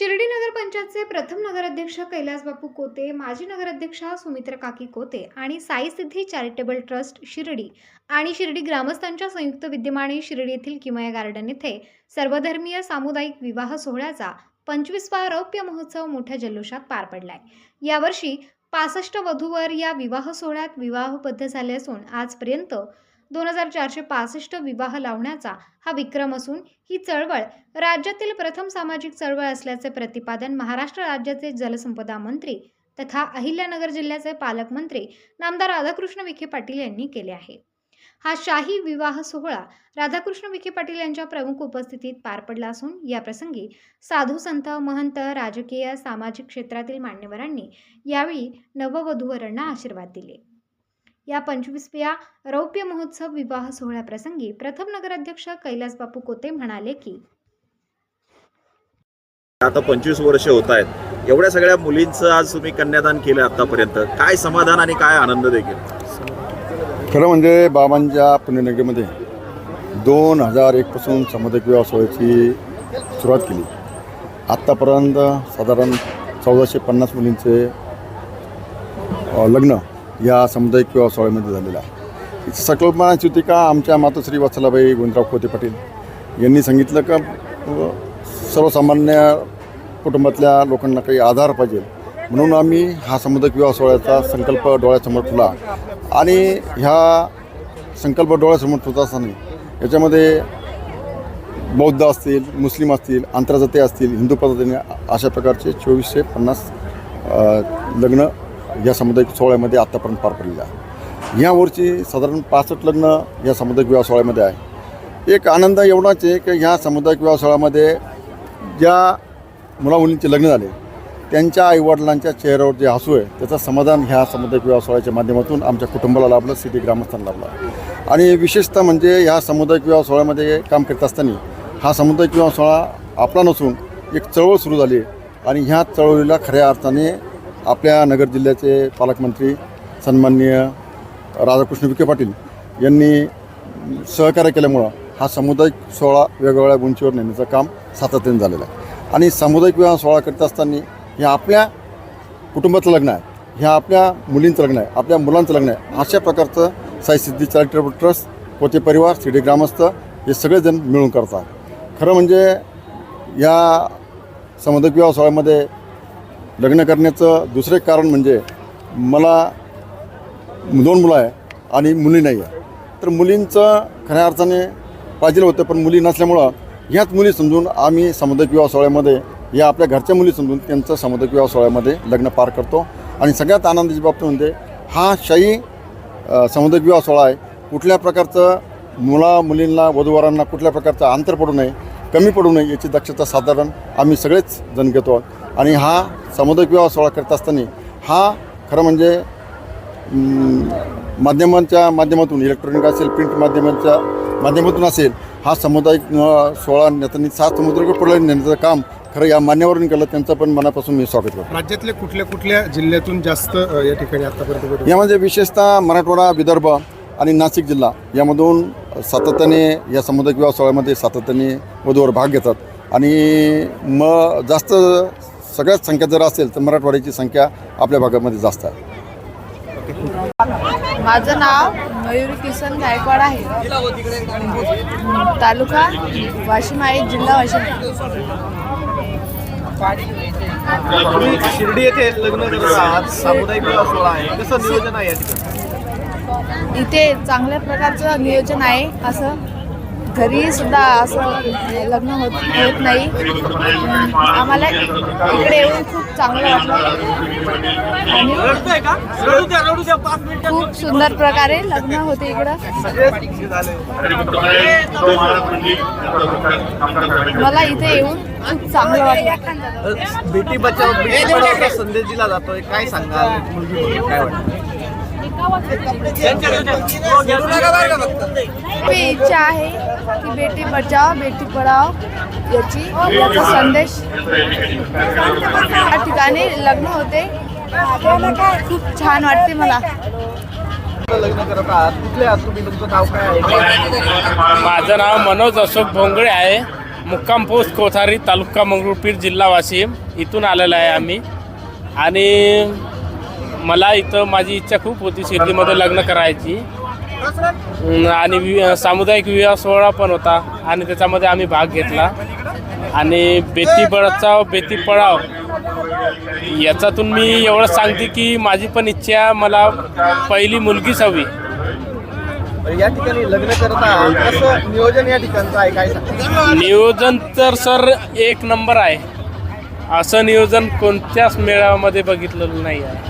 शिर्डी नगर पंचायतचे प्रथम नगराध्यक्ष कैलास बापू कोते माजी नगराध्यक्षा सुमित्रा काकी कोते आणि साई सिद्धी चॅरिटेबल ट्रस्ट शिर्डी आणि शिर्डी ग्रामस्थांच्या संयुक्त विद्यमाने शिर्डी येथील किमया गार्डन येथे सर्वधर्मीय सामुदायिक विवाह सोहळ्याचा पंचवीसवा रौप्य महोत्सव मोठ्या जल्लोषात पार पडलाय. यावर्षी पासष्ट वधूवर या विवाह सोहळ्यात विवाहबद्ध झाले असून आजपर्यंत दोन हजार चारशे पासष्ट विवाह लावण्याचा हा विक्रम असून ही चळवळ राज्यातील प्रथम सामाजिक चळवळ असल्याचे प्रतिपादन महाराष्ट्र राज्याचे जलसंपदा मंत्री तथा अहिल्यानगर जिल्ह्याचे पालकमंत्री नामदार राधाकृष्ण विखे पाटील यांनी केले आहे. हा शाही विवाह सोहळा राधाकृष्ण विखे पाटील यांच्या प्रमुख उपस्थितीत पार पडला असून या प्रसंगी साधू संत महंत राजकीय सामाजिक क्षेत्रातील मान्यवरांनी यावेळी नववधूवरांना आशीर्वाद दिले. या पंचवीसव्या रौप्य महोत्सव विवाह सोहळ्याप्रसंगी प्रथम नगराध्यक्ष कैलास बापू कोते म्हणाले की आता पंचवीस वर्ष होत आहेत. एवढ्या सगळ्या मुलींचं आज तुम्ही कन्यादान केलं आतापर्यंत. काय समाधान आणि काय आनंद देखील? खरं म्हणजे बाबांच्या पुण्यनगरीमध्ये दोन हजार एकपासून सामुदायिक विवाह सोहळ्याची सुरुवात केली. आत्तापर्यंत साधारण चौदाशे पन्नास मुलींचे लग्न या सामुदायिक विवाह सोहळ्यामध्ये झालेला आहे. हिची होती का आमच्या मातोश्री वत्सलाबाई गुंतराव खोते पाटील यांनी सांगितलं का सर्वसामान्य कुटुंबातल्या लोकांना काही आधार पाहिजे. म्हणून आम्ही हा सामुदायिक विवाह सोहळ्याचा संकल्प डोळ्यासमोर ठेवला. आणि ह्या संकल्प डोळ्यासमोर ठेवत असताना याच्यामध्ये बौद्ध असतील मुस्लिम असतील आंतरजातीय असतील हिंदू पद्धतीने अशा प्रकारचे चोवीसशे पन्नास लग्न या सामुदायिक सोहळ्यामध्ये आत्तापर्यंत पार पडलेला आहे. यावर्षी साधारण पासष्ट लग्न या सामुदायिक विवाह सोहळ्यामध्ये आहे. एक आनंद एवढाच आहे की ह्या सामुदायिक विवाह सोहळ्यामध्ये ज्या मुलामुलींचे लग्न झाले त्यांच्या आईवडिलांच्या चेहऱ्यावर जे हसू आहे त्याचं समाधान ह्या सामुदायिक विवाह सोहळ्याच्या माध्यमातून आमच्या कुटुंबाला लाभलं सिटी ग्रामस्थांना लाभला. आणि विशेषतः म्हणजे ह्या सामुदायिक विवाह सोहळ्यामध्ये काम करत असताना हा सामुदायिक विवाह सोहळा आपला नसून एक चळवळ सुरू झाली आणि ह्या चळवळीला खऱ्या अर्थाने आपल्या नगर जिल्ह्याचे पालकमंत्री सन्माननीय राधाकृष्ण विखे पाटील यांनी सहकार्य केल्यामुळं हा सामुदायिक सोहळा वेगवेगळ्या उंचीवर नेण्याचं काम सातत्याने झालेलं आहे. आणि सामुदायिक विवाह सोहळा करत असताना हे आपल्या कुटुंबाचं लग्न आहे ह्या आपल्या मुलींचं लग्न आहे आपल्या मुलांचं लग्न आहे अशा प्रकारचं साई सिद्धी चॅरिटेबल ट्रस्ट पोते परिवार सिडी ग्रामस्थ हे सगळेजण मिळून करतात. खरं म्हणजे या सामुदायिक विवाह सोहळ्यामध्ये लग्न करण्याचं दुसरं एक कारण म्हणजे मला दोन मुलं आहे आणि मुली नाही आहे. तर मुलींचं खऱ्या अर्थाने पाहिजे होतं पण मुली नसल्यामुळं ह्याच मुली समजून आम्ही सामुदायिक विवाह सोहळ्यामध्ये या आपल्या घरच्या मुली समजून त्यांचं सामुदायिक विवाह सोहळ्यामध्ये लग्न पार करतो. आणि सगळ्यात आनंदाची बाबत म्हणजे हा शाही अ, सामुदायिक विवाह सोहळा आहे. कुठल्या प्रकारचं मुला मुलींना वधूवरांना कुठल्या प्रकारचं अंतर पडू नये कमी पडू नये याची दक्षता साधारण आम्ही सगळेच जण घेतो. आहोत आणि हा सामुदायिक विवाह सोहळा करत असताना हा खरं म्हणजे माध्यमांच्या माध्यमातून इलेक्ट्रॉनिक असेल प्रिंट माध्यमांच्या माध्यमातून असेल हा सामुदायिक सोहळा नेत्यांनी सात समुद्र पुढे नेण्याचं काम खरं या मान्यवरांनी केलं त्यांचं पण मनापासून मी स्वागत करतो. राज्यातल्या कुठल्या कुठल्या जिल्ह्यातून जास्त या ठिकाणी आतापर्यंत यामध्ये विशेषतः मराठवाडा विदर्भ आणि नाशिक जिल्हा यामधून सातत्याने या सामुदायिक विवाह सोहळ्यामध्ये सातत्याने वधूवर भाग घेतात. आणि मग जास्त सगळ्यात संख्या जर असेल तर मराठवाड्याची संख्या आपल्या भागामध्ये जास्त आहे. माझं नाव मयुरी किसन गायकवाड आहे. तालुका वाशिम आहे जिल्हा वाशिम शिर्डी येथे लग्न सामुदायिक विवाह सोहळा आहे. कसं नियोजन आहे या ठिकाणी? इथे चांगल्या प्रकारचं नियोजन आहे असं घरी सुद्धा असं लग्न होत होत नाही. आम्हाला इकडे येऊन खूप चांगलं वाटलं. आणि खूप सुंदर प्रकारे लग्न होते इकडं. मला इथे येऊन खूप चांगलं वाटलं. बेटी बचाव संदेश दिला जातोय. काय सांगा काय वाटतं? इच्छा आहे की बेटी बचाव बेटी पढाव याची याचा संदेश. या ठिकाणी लग्न होते. खूप छान वाटते मला. लग्न करत आहात. कुठले आहात तुम्ही? तुमचं नाव काय आहे? माझं नाव मनोज अशोक भोंगळे आहे. मुक्काम पोस्ट कोथारी तालुका मंगरुळपीर जिल्हा वाशिम इथून आलेला आहे आम्ही. आणि मला इथं माझी इच्छा खूप होती शिर्डीमध्ये लग्न करायची. आणि वि सामुदायिक विवाह सोहळा पण होता आणि त्याच्यामध्ये आम्ही भाग घेतला. आणि बेटी बचाव बेटी पळाव याच्यातून मी एवढं सांगते की माझी पण इच्छा मला पहिली मुलगीच हवी. या ठिकाणी लग्न करत कसं नियोजन या ठिकाणचं आहे? काय सांगा नियोजन तर सर एक नंबर आहे. असं नियोजन कोणत्याच मेळाव्यामध्ये बघितलेलं नाही आहे.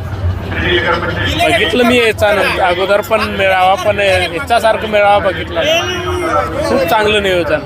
बघितलं मी याचा अगोदर पण मेळावा पण याच्यासारखं मेळावा बघितला खूप चांगलं नियोजन.